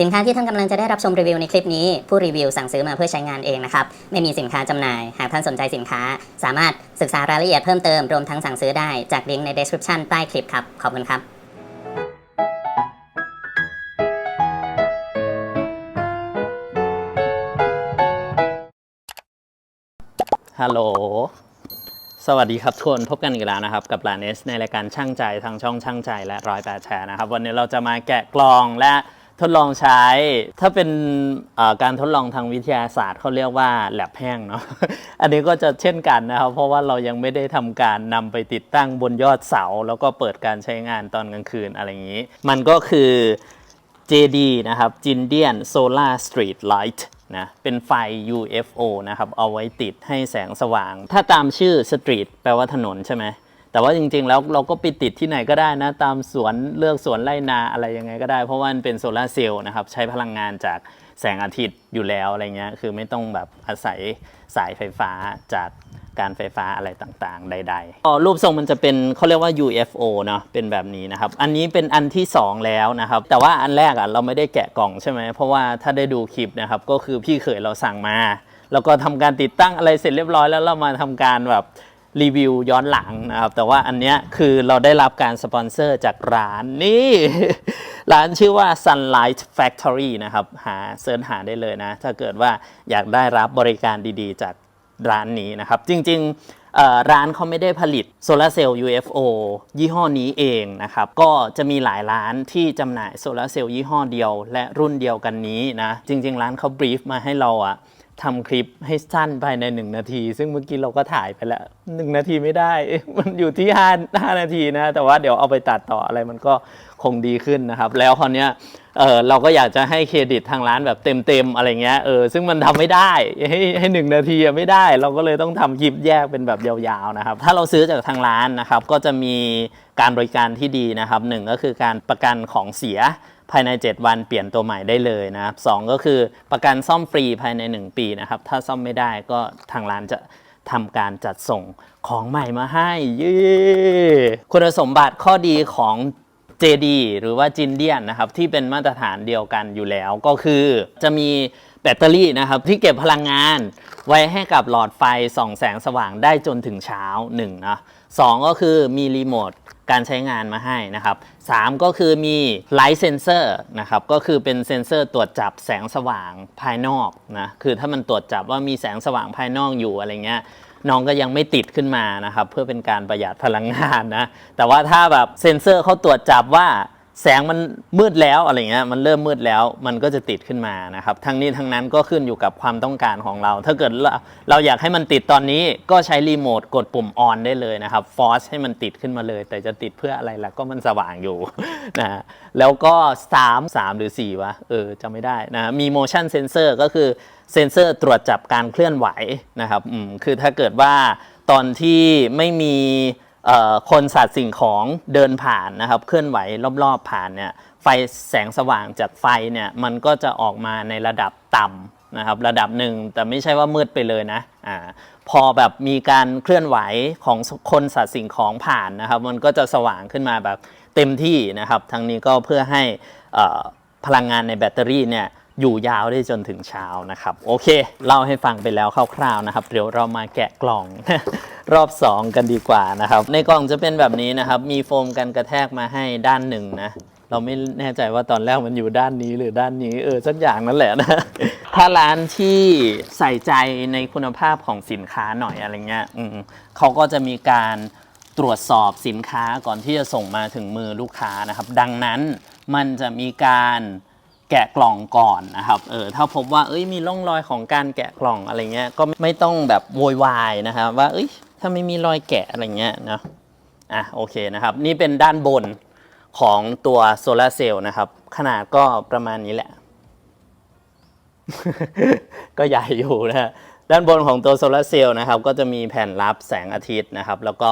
สินค้าที่ท่านกำลังจะได้รับชมรีวิวในคลิปนี้ ผู้รีวิวสั่งซื้อมาเพื่อใช้งานเองนะครับ ไม่มีสินค้าจำหน่าย หากท่านสนใจสินค้า สามารถศึกษารายละเอียดเพิ่มเติม รวมทั้งสั่งซื้อได้จากลิงก์ใน description ใต้คลิปครับ ขอบคุณครับฮัลโหล สวัสดีครับทุกคนพบกันอีกแล้วนะครับ กับลานเอสในรายการช่างใจทางช่องช่างใจและร้อยแปดแชร์นะครับ วันนี้เราจะมาแกะกล่องและ ทดลองใช้ ถ้าเป็นการทดลองทางวิทยาศาสตร์เขาเรียกว่าแลบแห้งเนาะอันนี้ก็จะเช่นกันนะครับ เพราะว่าเรายังไม่ได้ทำการนำไปติดตั้งบนยอดเสา แล้วก็เปิดการใช้งานตอนกลางคืนอะไรอย่างนี้ มันก็คือ JD นะครับ Jindian Solar Street Light นะเป็นไฟ UFO นะครับ เอาไว้ติดให้แสงสว่าง ถ้าตามชื่อ Street แปลว่าถนนใช่ไหม แต่ว่าจริงๆแล้วเราก็ไปติดที่ไหนก็ได้นะ ตามสวนเลือกสวนไร่นาอะไรยังไงก็ได้ เพราะว่ามันเป็นโซลาเซลล์นะครับ ใช้พลังงานจากแสงอาทิตย์อยู่แล้วอะไรเงี้ยคือไม่ต้องแบบอาศัยสายไฟฟ้าจากการไฟฟ้าอะไรต่างๆ ใดๆก็รูปทรงมันจะเป็นเขาเรียกว่า UFO เนาะเป็นแบบนี้นะครับ อันนี้เป็นอันที่ 2 แล้วนะครับ แต่ว่าอันแรกอะเราไม่ได้แกะกล่องใช่ไหมเพราะว่าถ้าได้ดูคลิปนะครับ ก็คือพี่เขยเราสั่งมา แล้วก็ทำการติดตั้งอะไรเสร็จเรียบร้อยแล้วเรามาทำการแบบ รีวิวย้อนหลังนะครับ แต่ว่าอันเนี้ยคือเราได้รับการสปอนเซอร์จากร้านนี่ ร้านชื่อว่า Sunlight Factory นะครับ หาเสิร์ชหาได้เลยนะ ถ้าเกิดว่าอยากได้รับบริการดีๆ จากร้านนี้นะครับ จริงๆร้านเขาไม่ได้ผลิตโซลาร์เซลล์ UFO ยี่ห้อนี้เองนะครับ ก็จะมีหลายร้านที่จำหน่ายโซลาร์เซลล์ยี่ห้อเดียว และรุ่นเดียวกันนี้นะ จริง ๆ ร้านเขาบรีฟมาให้เราอะ ทำคลิปให้สั้นภายใน1นาที ซึ่งเมื่อกี้เราก็ถ่ายไปแล้ว1นาทีไม่ได้ มันอยู่ที่5 5นาทีนะ แต่ว่าเดี๋ยวเอาไปตัดต่ออะไรมันก็คงดีขึ้นนะครับ แล้วคราวเนี้ยเออเราก็อยากจะให้เครดิตทางร้านแบบเต็มๆอะไรเงี้ยเออซึ่งมันทำไม่ได้ให้ให้หนึ่งนาทีไม่ได้ เราก็เลยต้องทำคลิปแยกเป็นแบบยาวๆนะครับ ถ้าเราซื้อจากทางร้านนะครับก็จะมีการบริการที่ดีนะครับหนึ่งก็คือการประกันของเสีย ภายใน 7 วันเปลี่ยนตัวใหม่ได้เลยนะครับสองก็คือประกันซ่อมฟรีภายใน 1 ปีนะครับ ถ้าซ่อมไม่ได้ก็ทางร้านจะทำการจัดส่งของใหม่มาให้เย้คุณสมบัติข้อดีของ JD หรือว่าจินเดียนนะครับ ที่เป็นมาตรฐานเดียวกันอยู่แล้วก็คือจะมีแบตเตอรี่นะครับ ที่เก็บพลังงาน ไว้ให้กับหลอดไฟส่องแสงสว่างได้จนถึงเช้า1นะสองก็คือมีรีโมท การใช้งานมาให้นะครับสามก็คือมีไลท์เซนเซอร์นะครับก็คือเป็นเซนเซอร์ตรวจจับแสงสว่างภายนอกนะคือถ้ามันตรวจจับว่ามีแสงสว่างภายนอกอยู่อะไรเงี้ยน้องก็ยังไม่ติดขึ้นมานะครับเพื่อเป็นการประหยัดพลังงานนะแต่ว่าถ้าแบบเซนเซอร์เขาตรวจจับว่า แสงมันมืดแล้วอะไรเงี้ยมันเริ่มมืดแล้วมันก็จะติดขึ้นมานะครับทั้งนี้ทั้งนั้นก็ขึ้นอยู่กับความต้องการของเรา ถ้าเกิดเราเราอยากให้มันติดตอนนี้ก็ใช้รีโมทกดปุ่มออนได้เลยนะครับฟอสให้มันติดขึ้นมาเลย แต่จะติดเพื่ออะไรล่ะก็มันสว่างอยู่นะแล้วก็ 3 3 หรือ 4 วะ เออจำไม่ได้นะมี motion sensor ก็คือเซนเซอร์ตรวจจับการเคลื่อนไหวนะครับอืมคือถ้าเกิดว่าตอนที่ไม่มี คนสัตว์สิ่งของเดินผ่านนะครับ เคลื่อนไหวรอบๆผ่านเนี่ยไฟแสงสว่างจากไฟเนี่ยมันก็จะออกมาในระดับต่ำนะครับ ระดับหนึ่งแต่ไม่ใช่ว่ามืดไปเลยนะอ่าพอแบบมีการเคลื่อนไหวของคนสัตว์สิ่งของผ่านนะครับ มันก็จะสว่างขึ้นมาแบบเต็มที่นะครับ ทั้งนี้ก็เพื่อให้พลังงานในแบตเตอรี่เนี่ย อยู่ยาวได้จนถึงเช้านะครับ โอเค เล่าให้ฟังไปแล้วคร่าวๆนะครับ เดี๋ยวเรามาแกะกล่อง รอบ 2 กันดีกว่านะครับ ในกล่องจะเป็นแบบนี้นะครับ มีโฟมกันกระแทกมาให้ด้านหนึ่งนะ เราไม่แน่ใจว่าตอนแรกมันอยู่ด้านนี้หรือด้านนี้เออสักอย่างนั่นแหละนะถ้าร้านที่ใส่ใจในคุณภาพของสินค้าหน่อยอะไรเงี้ยเขาก็จะมีการตรวจสอบสินค้าก่อนที่จะส่งมาถึงมือลูกค้านะครับ ดังนั้นมันจะมีการ แกะกล่องก่อนนะครับ เออ ถ้าพบว่า เอ้ย มีร่องรอยของการแกะกล่องอะไรเงี้ย ก็ไม่ต้องแบบโวยวายนะครับ ว่า เอ้ยถ้าไม่มีรอยแกะอะไรเงี้ยนะ อะ โอเคนะครับ นี่เป็นด้านบนของตัวโซลาร์เซลล์นะครับ ขนาดก็ประมาณนี้แหละ ก็ใหญ่อยู่นะฮะด้านบนของตัวโซลาร์เซลล์นะครับ ก็จะมีแผ่นรับแสงอาทิตย์นะครับ แล้วก็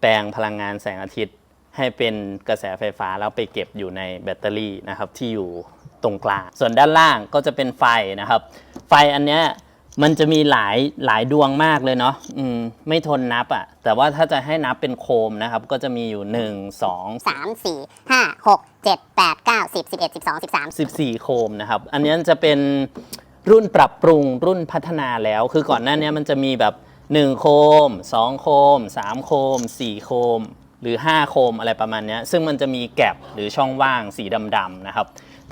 แปลงพลังงานแสงอาทิตย์ ให้เป็นกระแสไฟฟ้าแล้วไปเก็บอยู่ในแบตเตอรี่นะครับที่อยู่ ตรงกลาง ส่วนด้านล่างก็จะเป็นไฟนะครับ ไฟอันเนี้ยมันจะมีหลายหลายดวงมากเลยเนาะอืมไม่ทนนับอะ่ะ แต่ว่าถ้าจะให้นับเป็นโคมนะครับ ก็จะมีอยู่ 1 2สามสี่ห้าหกเจ็ดแปดเก้าสิบสิบเอ็ดสิบสองสิบสาม14 โคมนะครับ อันนี้จะเป็นรุ่นปรับปรุงรุ่นพัฒนาแล้ว คือก่อนหน้านี้มันจะมีแบบ 1 โคม 2 โคม 3 โคม 4 โคม หรือ 5 โคมอะไรประมาณนี้ซึ่งมันจะมีแกลบหรือช่องว่างสีดำๆนะครับ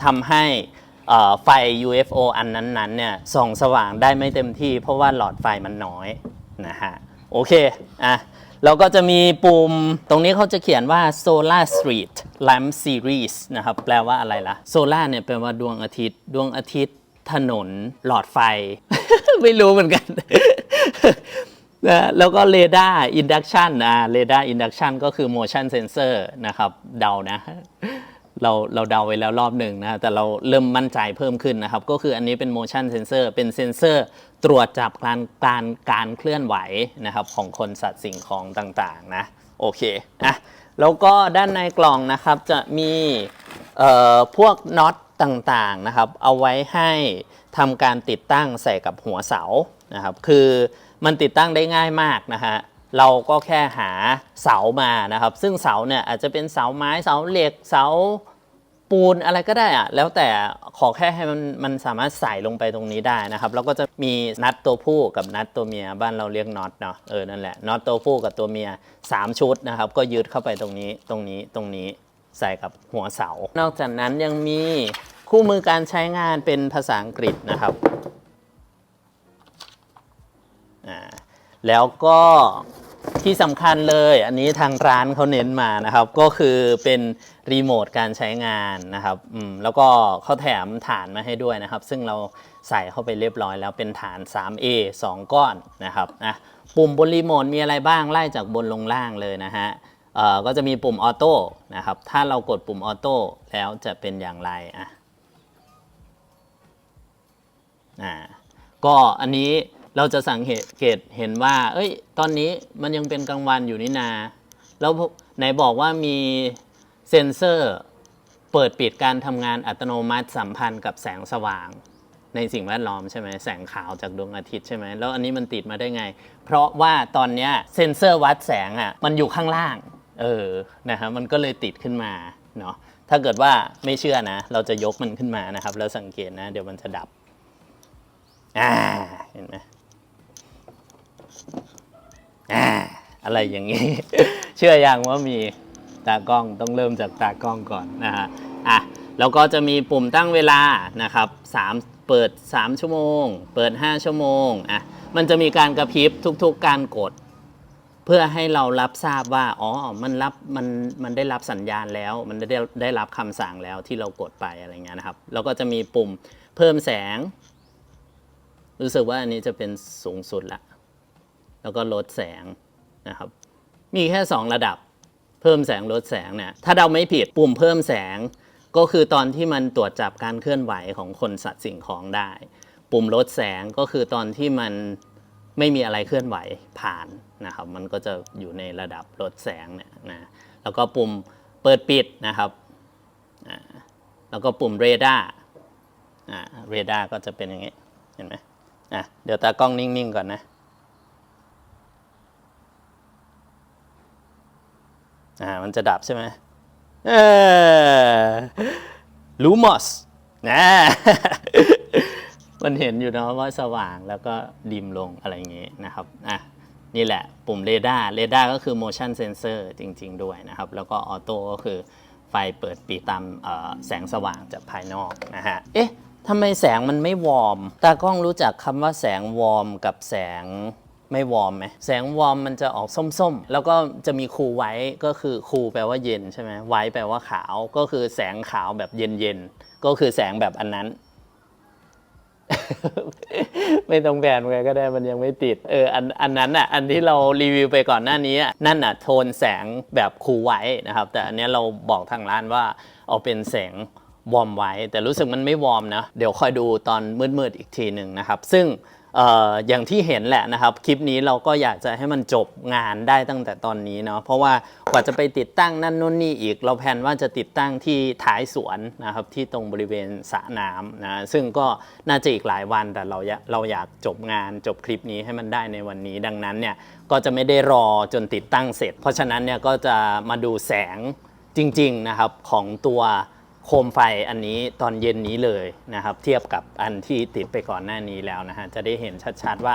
ทำให้ไฟ UFO อันนั้นๆเนี่ยส่องสว่างได้ไม่เต็มที่ เพราะว่าหลอดไฟมันน้อยนะฮะโอเคอะแล้วก็จะมีปุ่มตรงนี้เขาจะเขียนว่า Solar Street Lamp Series นะครับแปลว่าอะไรล่ะ Solar เนี่ยแปลว่าดวงอาทิตย์ ดวงอาทิตย์ ถนน หลอดไฟ ไม่รู้เหมือนกัน นะแล้วก็เรดาร์อินดักชันอ่าเรดาร์อินดักชันก็คือ motion sensor นะครับเดานะ เราเราเดาไว้แล้วรอบหนึ่งนะแต่เราเริ่มมั่นใจเพิ่มขึ้นนะครับ ก็คืออันนี้เป็น motion sensor เป็นเซนเซอร์ตรวจจับการการการเคลื่อนไหวนะครับของคนสัตว์สิ่งของต่างๆนะโอเคอะแล้วก็ด้านในกล่องนะครับจะมีเอ่อพวกน็อตต่างๆนะครับ เอาไว้ให้ทำการติดตั้งใส่กับหัวเสานะครับ คือ มันติดตั้งได้ง่ายมากนะฮะเราก็แค่หาเสามานะครับ ซึ่งเสาเนี่ยอาจจะเป็นเสาไม้เสาเหล็กเสาปูนอะไรก็ได้อะแล้วแต่ขอแค่ให้มันมันสามารถใส่ลงไปตรงนี้ได้นะครับแล้วก็จะมีนัดตัวผู้กับนัดตัวเมียบ้านเราเรียกน็อตเนาะเออนั่นแหละน็อตตัวผู้กับตัวเมีย 3 ชุดนะครับ ก็ยึดเข้าไปตรงนี้ตรงนี้ตรงนี้ใส่กับหัวเสา นอกจากนั้นยังมีคู่มือการใช้งานเป็นภาษาอังกฤษนะครับอ่า แล้วก็ที่สำคัญเลยอันนี้ทางร้านเขาเน้นมานะครับ ก็คือเป็นรีโมทการใช้งานนะครับอืมแล้วก็เขาแถมฐานมาให้ด้วยนะครับ ซึ่งเราใส่เข้าไปเรียบร้อยแล้วเป็นฐาน 3A 2 ก้อนนะครับนะปุ่มบนรีโมทมีอะไรบ้างไล่จากบนลงล่างเลยนะฮะเอ่อก็จะมีปุ่มออโต้นะครับ ถ้าเรากดปุ่มออโต้แล้วจะเป็นอย่างไรอะอ่าก็อันนี้ เราจะสังเกตเห็นว่า เอ้ย ตอนนี้มันยังเป็นกลางวันอยู่นี่นา แล้วไหนบอกว่ามีเซ็นเซอร์ เปิดปิดการทำงานอัตโนมัติสัมพันธ์กับแสงสว่าง ในสิ่งแวดล้อมใช่ไหมแสงขาวจากดวงอาทิตย์ใช่ไหมแล้วอันนี้มันติดมาได้ไง เพราะว่าตอนนี้เซ็นเซอร์วัดแสงอะมันอยู่ข้างล่าง เออนะฮะมันก็เลยติดขึ้นมาเนาะถ้าเกิดว่าไม่เชื่อนะ เราจะยกมันขึ้นมานะครับ แล้วสังเกตนะ เดี๋ยวมันจะดับ อ่า เห็นไหม อ่าอะไรอย่างนี้ เชื่อยังว่ามีตากล้องต้องเริ่มจากตากล้องก่อนนะฮะอะแล้วก็จะมีปุ่มตั้งเวลานะครับ3เปิด 3 ชั่วโมง เปิด 5 ชั่วโมงอะมันจะมีการกระพริบทุกๆการกด เพื่อให้เรารับทราบว่าอ๋อมันรับมันมันได้รับสัญญาณแล้ว มันได้ได้รับคำสั่งแล้วที่เรากดไปอะไรเงี้ยนะครับ แล้วก็จะมีปุ่มเพิ่มแสง รู้สึกว่าอันนี้จะเป็นสูงสุดละ แล้วก็ลดแสงนะครับ มีแค่ 2 ระดับ เพิ่มแสงลดแสงเนี่ย ถ้าเราไม่ผิดปุ่มเพิ่มแสง ก็คือตอนที่มันตรวจจับการเคลื่อนไหวของคนสัตว์สิ่งของได้ ปุ่มลดแสงก็คือตอนที่มันไม่มีอะไรเคลื่อนไหวผ่านนะครับ มันก็จะอยู่ในระดับลดแสงเนี่ยนะ แล้วก็ปุ่มเปิดปิดนะครับแล้วก็ปุ่มเรดาร์เรดาร์ก็จะเป็นอย่างนี้ เห็นไหมเดี๋ยวตากล้องนิ่งๆก่อนนะ อ่ามันจะดับใช่ไหมเออลูมอสนะมันเห็นอยู่เนาะว่าสว่างแล้วก็ดิมลงอะไรอย่างงี้นะครับอะนี่แหละปุ่มเรดาร์เรดาร์ก็คือ motion sensor จริง ๆ ด้วยนะครับ แล้วก็ออโต้ก็คือไฟเปิดปิดตามเอ่อแสงสว่างจากภายนอกนะฮะ เอ๊ะทำไมแสงมันไม่วอร์ม ตากล้องรู้จักคำว่าแสงวอร์มกับแสง ไม่วอร์มไหมแสงวอร์มมันจะออกส้มๆ แล้วก็จะมีคูไว้ก็คือคูแปลว่าเย็นใช่ไหมไว้แปลว่าขาวก็คือแสงขาวแบบเย็นๆ ก็คือแสงแบบอันนั้น ไม่ต้องแบนไว้ก็ได้มันยังไม่ติด เอออันอันนั้นอะอันที่เรารีวิวไปก่อนหน้านี้นั่นอะโทนแสงแบบคูไว้นะครับ แต่อันนี้เราบอกทางร้านว่าเอาเป็นแสง วอร์มไว้ แต่รู้สึกมันไม่วอร์มนะเดี๋ยวคอยดูตอนมืดๆอีกทีหนึ่งนะครับ ซึ่งอย่างที่เห็นแหละนะครับ คลิปนี้เราก็อยากจะให้มันจบงานได้ตั้งแต่ตอนนี้เนาะเพราะว่ากว่าจะไปติดตั้งนั่นนู่นนี่อีก เราแพนว่าจะติดตั้งที่ท้ายสวนนะครับที่ตรงบริเวณสระน้ำนะซึ่งก็น่าจะอีกหลายวันแต่เราเราอยากจบงานจบคลิปนี้ให้มันได้ในวันนี้ ดังนั้นเนี่ยก็จะไม่ได้รอจนติดตั้งเสร็จ เพราะฉะนั้นเนี่ยก็จะมาดูแสงจริงๆนะครับของตัว โคมไฟอันนี้ตอนเย็นนี้เลยนะครับ เทียบกับอันที่ติดไปก่อนหน้านี้แล้วนะฮะจะได้เห็นชัดๆว่า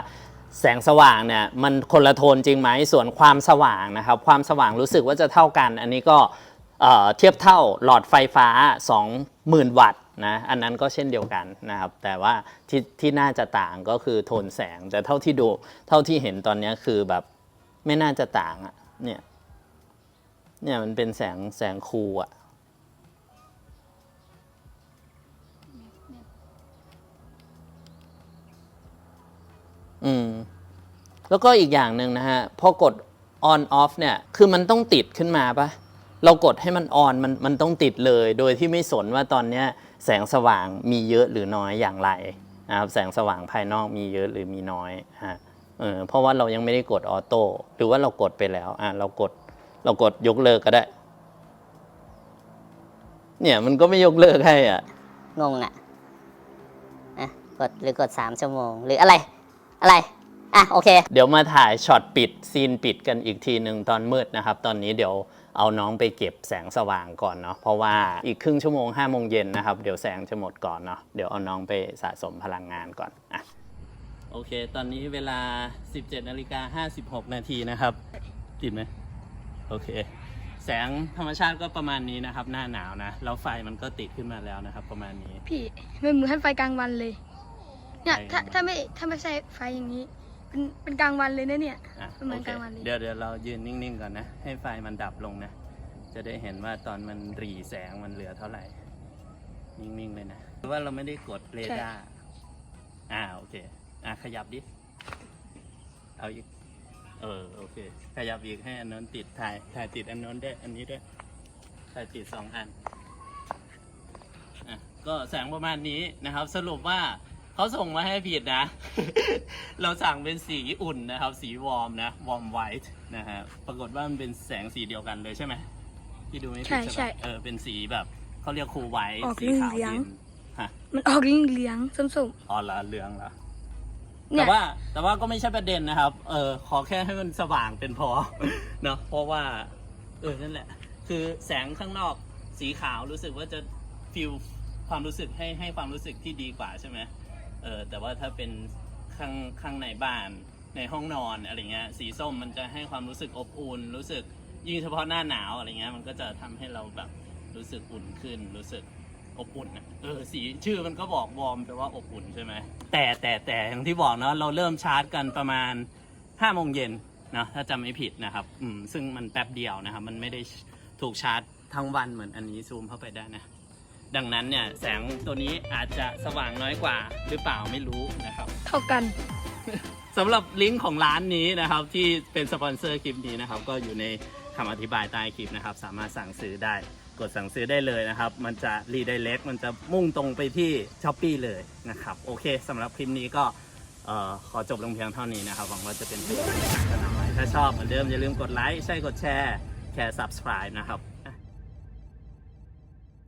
แสงสว่างเนี่ยมันคนละโทนจริงไหมส่วนความสว่างนะครับ ความสว่างรู้สึกว่าจะเท่ากัน อันนี้ก็เทียบเท่าหลอดไฟฟ้า 20,000 วัตต์นะอันนั้นก็เช่นเดียวกันนะครับ แต่ว่าที่ที่น่าจะต่างก็คือโทนแสง แต่เท่าที่ดูเท่าที่เห็นตอนนี้คือแบบไม่น่าจะต่างอะเนี่ยเนี่ยมันเป็นแสงแสงคูลอะ อืมแล้วก็อีกอย่างหนึ่งนะฮะพอกด on off เนี่ยคือมันต้องติดขึ้นมาปะเรากดให้มัน on มันมันต้องติดเลย โดยที่ไม่สนว่าตอนเนี้ยแสงสว่างมีเยอะหรือน้อยอย่างไรนะครับแสงสว่างภายนอกมีเยอะหรือมีน้อยฮะเออเพราะว่าเรายังไม่ได้กดออโต้หรือว่าเรากดไปแล้วอะเรากดเรากดยกเลิกก็ได้ เนี่ยมันก็ไม่ยกเลิกให้อะงงอะอะกดหรือกด3ชั่วโมง หรืออะไร อะไร อะ โอเค เดี๋ยวมาถ่ายช็อตปิดซีนปิดกันอีกทีหนึ่งตอนมืดนะครับ ตอนนี้เดี๋ยวเอาน้องไปเก็บแสงสว่างก่อนเนาะเพราะว่าอีกครึ่งชั่วโมง5้าโมงเย็นนะครับเดี๋ยวแสงจะหมดก่อนเนาะเดี๋ยวเอาน้องไปสะสมพลังงานก่อนอะโอเค ตอนนี้เวลา 17นาฬิกา56 นาทีนะครับ ติดไหมโอเค แสงธรรมชาติก็ประมาณนี้นะครับ หน้าหนาวนะแล้วไฟมันก็ติดขึ้นมาแล้วนะครับ ประมาณนี้ พี่มันเหมือนให้ไฟกลางวันเลย เนี่ยไฟกถ้าลางวันถ้าไม่ถ้าไม่ใช่ไฟอย่างนี้เป็นเป็นกลางวันเลยนะเนี่ยอะประมาณโอเคกลางวันเลยเดี๋ยวเดี๋ยวเรายืนนิ่งๆก่อนนะ ให้ไฟมันดับลงนะ จะได้เห็นว่าตอนมันหรีแสงมันเหลือเท่าไหร่ นิ่งๆเลยนะหรือว่าเราไม่ได้กดเรดาร์อ่าโอเค อะขยับดิ เอาอีก เออโอเค ขยับอีกให้อันนั้นติดถ่ายถ่ายติดอันนั้นด้วยอันนี้ด้วยถ่ายติดสองอัน อะก็แสงประมาณนี้นะครับ สรุปว่า เขาส่งมาให้ผิดนะ เราสั่งเป็นสีอุ่นนะครับ สีวอร์มนะ วอร์มไวท์นะฮะ ปรากฏว่ามันเป็นแสงสีเดียวกันเลยใช่ไหมที่ดูไม่ผิดใช่ใช่ ใช่ปะเออ เป็นสีแบบเขาเรียกคูลไวท์ออกสีขาวเหลืองเย็นฮะ มันออกเหลืองเหลืองๆส้มอ๋อเหรอเหลืองเหรอ ๆเนี่แต่ย ว่าแต่ว่าก็ไม่ใช่ประเด็นนะครับ เออขอแค่ให้มันสว่างเป็นพอ เนาะเพราะว่า เออนั่นแหละ คือแสงข้างนอกสีขาวรู้สึกว่าจะฟิลความรู้สึกให้ให้ความรู้สึกที่ดีกว่าใช่ไหม เออแต่ว่าถ้าเป็นข้างข้างในบ้านในห้องนอนอะไรเงี้ยสีส้มมันจะให้ความรู้สึกอบอุ่น รู้สึกยิ่งเฉพาะหน้าหนาวอะไรเงี้ยมันก็จะทำให้เราแบบรู้สึกอุ่นขึ้น รู้สึกอบอุ่นนะเออสีชื่อมันก็บอกวอร์มแปลว่าอบอุ่นใช่ไหมแต่แต่แต่อย่างที่บอกเนาะเราเริ่มชาร์จกันประมาณห้าโมงเย็นนะถ้าจำไม่ผิดนะครับอืมซึ่งมันแป๊บเดียวนะครับ มันไม่ได้ถูกชาร์จทั้งวันเหมือนอันนี้ซูมเข้าไปได้นะ ดังนั้นเนี่ยแสงตัวนี้อาจจะสว่างน้อยกว่าหรือเปล่าไม่รู้นะครับ เท่ากัน สำหรับลิงก์ของร้านนี้นะครับ ที่เป็นสปอนเซอร์คลิปนี้นะครับ ก็อยู่ในคำอธิบายใต้คลิปนะครับ สามารถสั่งซื้อได้ กดสั่งซื้อได้เลยนะครับ มันจะรีไดเ c กมันจะมุ่งตรงไปที่ช้อปปีเลยนะครับ โอเคสำหรับคลิปนี้ก็เอ่อขอจบลงเพียงเท่านี้นะครับ หวังว่าจะเป็นประโยชน์ในการนำไปถ้าชอบเหมือนเดิมอย่าลืมกดไลค์ใช่กดแชร์แค่ subscribe นะครับ